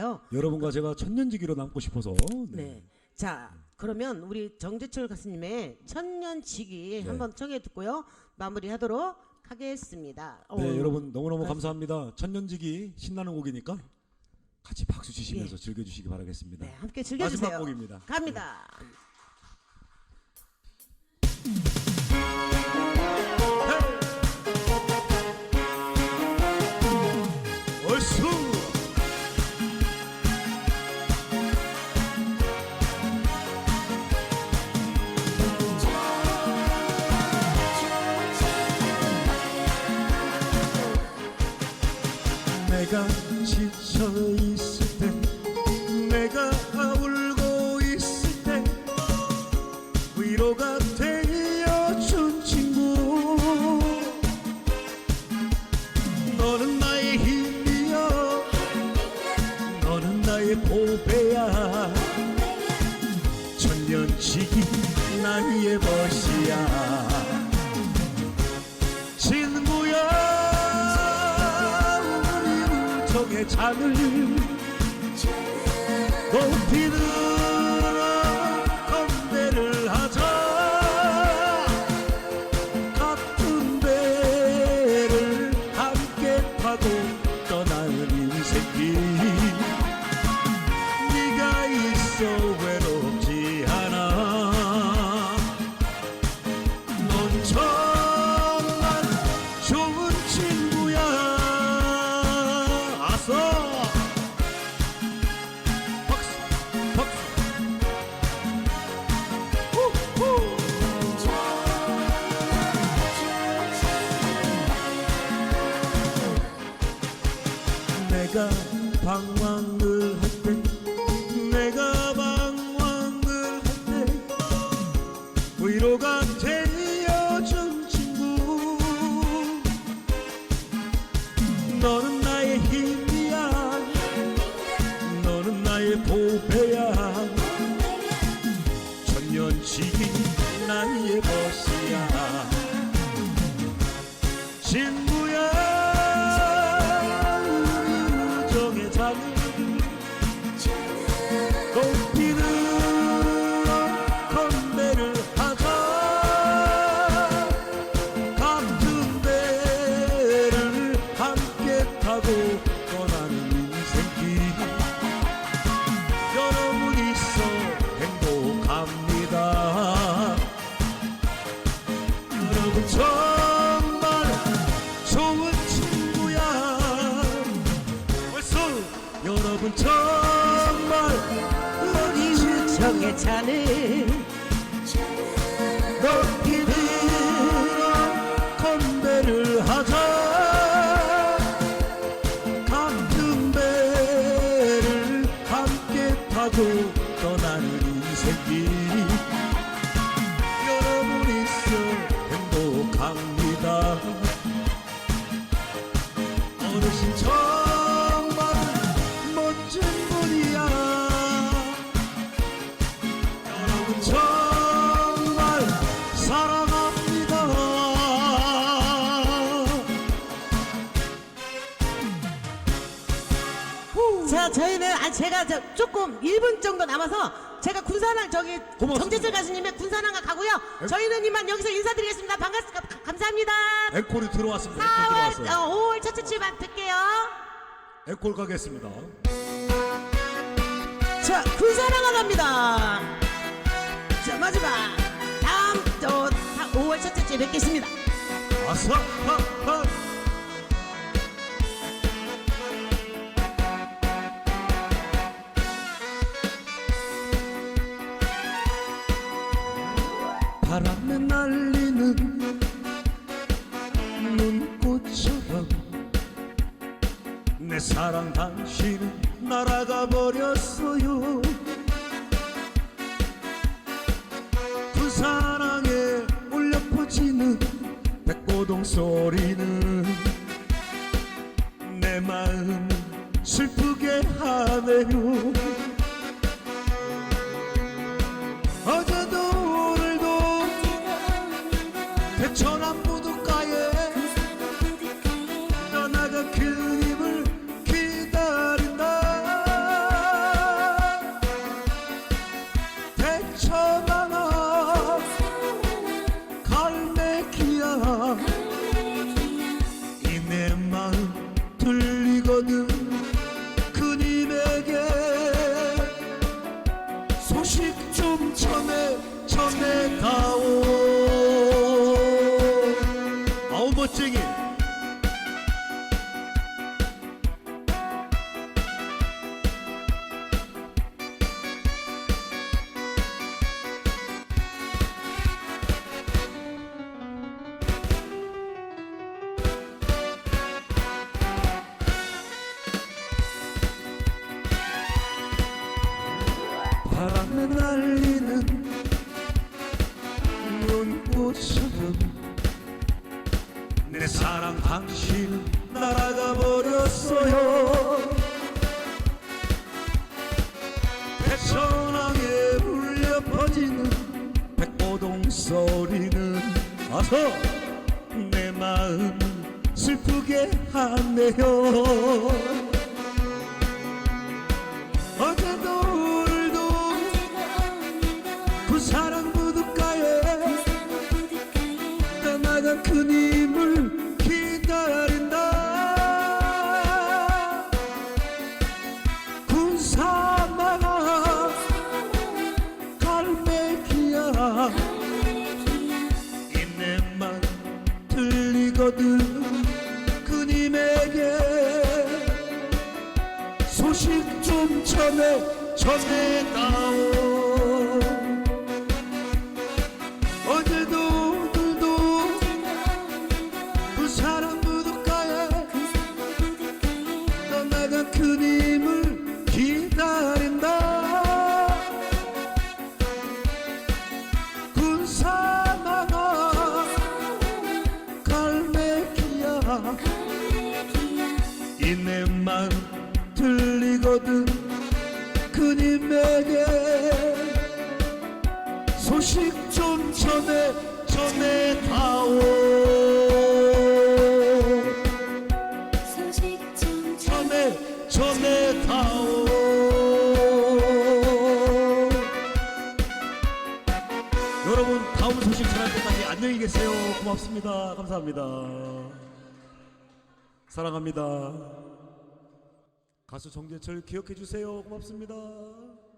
있을까요? 여러분과 제가 천년지기로 남고 싶어서 네. 자, 그러면 우리 정재철 가수님의 천년지기 네. 한번 청해 듣고요. 마무리하도록 하겠습니다. 네, 어, 여러분 너무너무 가수- 감사합니다. 천년지기 신나는 곡이니까 같이 박수 치시면서 즐겨주시기 바라겠습니다. 네, 함께 즐겨주세요. 마지막 곡입니다. 갑니다. 내가 지쳐 있을 때 내가 울고 있을 때 위로가 되어준 친구. 너는 나의 힘이여. 너는 나의 보배야. 천년지기 나의 친구야 우정의 잔을 높이는 건배를 하자. 같은 배를 함께 타고 떠나는 인생길 네가 있어 외롭지 않아. 넌 정말 좋은 친구 야 아서 박수. 박수. 후후 내가 방황을 할 때 내가 방황을 할 때 위로가 되어준 친구. 너는 천년지기 나의 멋이 여러분 정말 우리 우정의 잔을 높이 들어 건배를 하자. 같은 배를 함께 타고 떠나는 인생길 여러분 있어 행복합니다. 어르신 정 자, 저희는 아 제가 저 조금 1분 정도 남아서 제가 군산항 저기 고맙습니다. 정재철 가수님의 군산항가 가고요. 저희는 이만 여기서 인사드리겠습니다. 반갑습니다. 감사합니다. 앵콜이 들어왔습니다 앵콜 4월 들어왔어요 어, 5월 첫째 주만 뵐게요. 앵콜 가겠습니다 자, 군산항가 갑니다. 자, 마지막 다음 저 5월 첫째 주에 뵙겠습니다. 아사 하하 날리는 눈꽃처럼 내 사랑 당신은 날아가 버렸어요. 그 사랑에 울려 퍼지는 백고동 소리는 내 마음 슬프게 하네요 날리는 눈꽃처럼 내 사랑 당신 날아가 버렸어요. 백천왕에 울려 퍼지는 백보동 소리는 와서 내 마음 슬프게 하네요 소식 좀 전해 전해다오 어제도 오늘도 그 사랑 무드가에 떠나간 그님 들리거든 그님에게 소식 좀 전해 전해다오. 소식 좀 전해 전해다오. 여러분 다음 소식 전할 때까지 안녕히 계세요. 고맙습니다. 감사합니다. 사랑합니다 가수 정재철 기억해 주세요. 고맙습니다